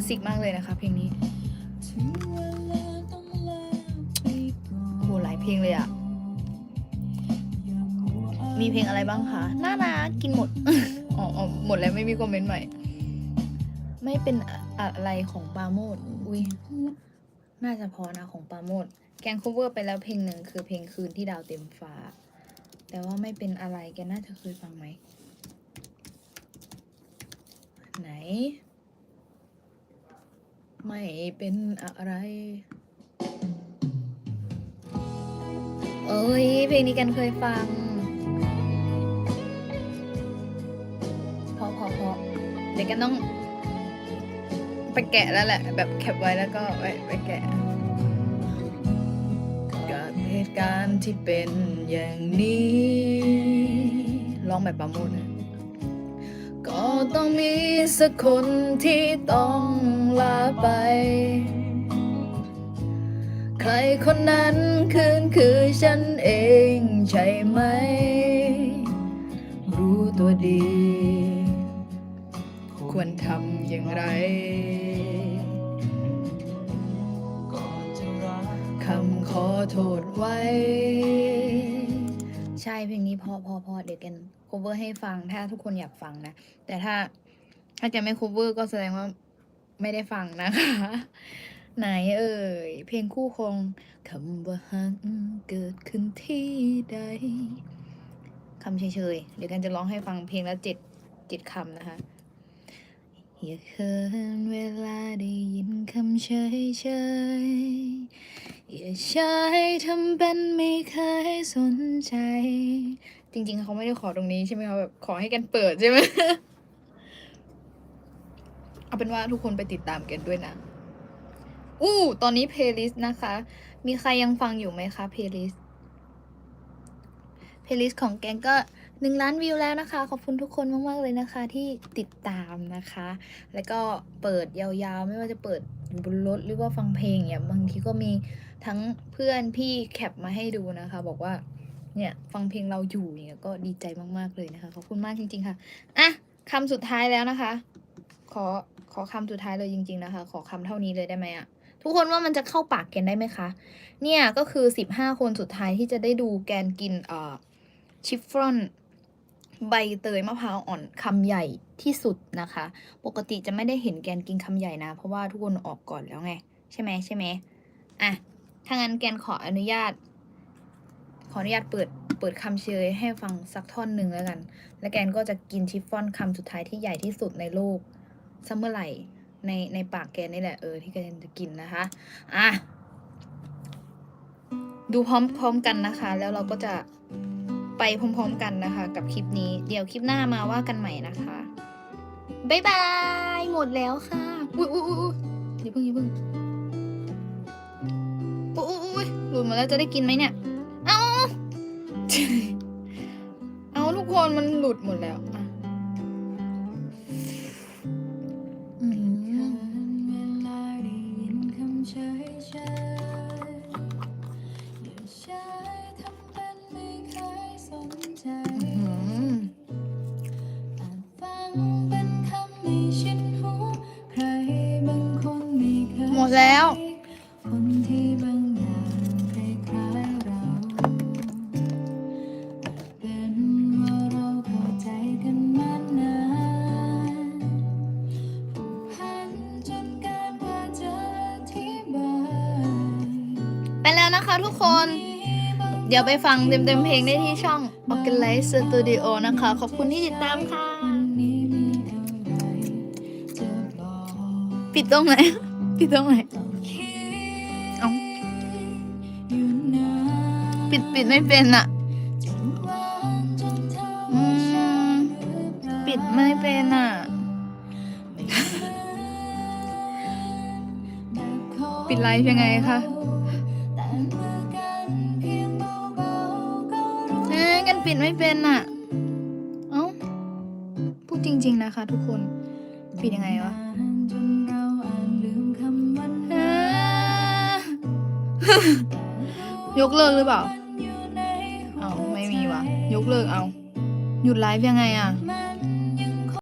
สสิกมากเลยนะคะเพลงนี้โหหลายเพลงเลยอะมีเพลงอะไรบ้างคะน่ารักกินหมด อ๋อหมดแล้วไม่มีคอมเมนต์ใหม่ ไม่เป็นอะไรของปาโมด อุ้ยน่าจะพอนะของปาโมด แกง cover ไปแล้วเพลงหนึ่งคือเพลงคืนที่ดาวเต็มฟ้า แต่ว่าไม่เป็นอะไรแกน่าจะเคยฟังไหม ไหน ไม่เป็นอะไรเอ้ย เพลงนี้กันเคยฟังพอพอพอเดี๋ยวกันต้อง ไปแกะแล้วแหละ แบบแคปไว้แล้วก็ไปไปแกะกับเหตุการณ์ที่เป็นอย่างนี้ ร้องแบบประมุนนะ ต้องมีสักคนที่ต้องลาไป ใครคนนั้นคืนคือฉันเองใช่ไหม รู้ตัวดี ควรทำอย่างไรคำขอโทษไว้ ใช่เพลงนี้พอพอพอเดี๋ยวกัน cover ให้ฟังถ้าทุกคนอยากฟังนะ แต่ถ้าถ้าจะไม่ cover ก็แสดงว่าไม่ได้ฟังนะคะ ไหนเอ่ย เพลงคู่คงคำว่าหักเกิดขึ้นที่ใดคำเฉยๆ เดี๋ยวกันจะร้องให้ฟังเพลงละเจ็ดเจ็ดคำนะคะอย่าเขินเวลาได้ยินคำเฉยๆ อย่าใช้ทำเป็นไม่เคยสนใจ จริงๆ เขาไม่ได้ขอตรงนี้ใช่ไหมคะแบบขอให้กันเปิดใช่ไหมเอาเป็นว่าทุกคนไปติดตามกันด้วยนะ อู้ ตอนนี้เพลย์ลิสต์นะคะ มีใครยังฟังอยู่ไหมคะเพลย์ลิสต์เพลย์ลิสต์ของแกงก็หนึ่งล้านวิวแล้วนะคะ ขอบคุณทุกคนมาก ๆ เลยนะคะที่ติดตามนะคะ แล้วก็เปิดยาวๆ ไม่ว่าจะเปิด บนรถหรือว่าฟังเพลงเนี่ยบางทีก็มีทั้งเพื่อนพี่แคปมาให้ดูนะคะ บอกว่าเนี่ยฟังเพลงเราอยู่เนี่ยก็ดีใจมากๆเลยนะคะขอบคุณมากจริง ๆค่ะอะคำสุดท้ายแล้วนะคะ ขอขอคำสุดท้ายเลยจริง ๆนะคะ ขอคำเท่านี้เลยได้ไหมอะทุกคนว่ามันจะเข้าปากแกนได้ไหมคะ เนี่ยก็คือสิบห้าคนสุดท้ายที่จะได้ดูแกนกินเอ่อชิฟฟ่อน ใบเตยมะพร้าวอ่อนคำใหญ่ที่สุดนะคะ ปกติจะไม่ได้เห็นแกนกินคำใหญ่นะ เพราะว่าทุกคนออกก่อนแล้วไง ใช่ไหมใช่ไหมอะถ้างั้นแกนขออนุญาต ขออนุญาตเปิดเปิดคำเชยให้ฟังสักท่อนหนึ่งแล้วกัน แล้วแกนก็จะกินชิฟฟ่อนคำสุดท้ายที่ใหญ่ที่สุดในโลกซัมเมื่อไหร่ในในปากแกนนี่แหละเออที่แกนจะกินนะคะ อะ ดูพร้อมพร้อมกันนะคะ แล้วเราก็จะ ไปพร้อมๆกันนะคะ กับคลิปนี้ เดี๋ยวคลิปหน้ามาว่ากันใหม่นะคะบายบาย หมดแล้วค่ะอุ้ยอุ้ยอุ้ยอย่าเพิ่งอย่าเพิ่งอุ้ยอุ้ยหลุดมาแล้วจะได้กินไหมเนี่ย เอาเอาทุกคนมันหลุดหมดแล้วอะอืม นะคะทุกคน เดี๋ยวไปฟังเต็มๆเพลงได้ที่ช่อง o r g a n i z e Studio นะคะ ขอบคุณที่ติดตามค่ะ ปิดตรงไหน ปิดตรงไหนเอาปิดปิดไม่เป็นอะปิดไม่เป็นอะปิดไลฟ์ยังไงคะ เอ๊ะกันปิดไม่เป็นอะเอ้า พูดจริง ๆ นะคะ ทุกคน ปิดยังไงวะยกเลิกหรือเปล่ามันอยู่ในหัวเอาไม่มีว่ะ ยกเลิกเอา หยุดไลฟ์ยังไงอะ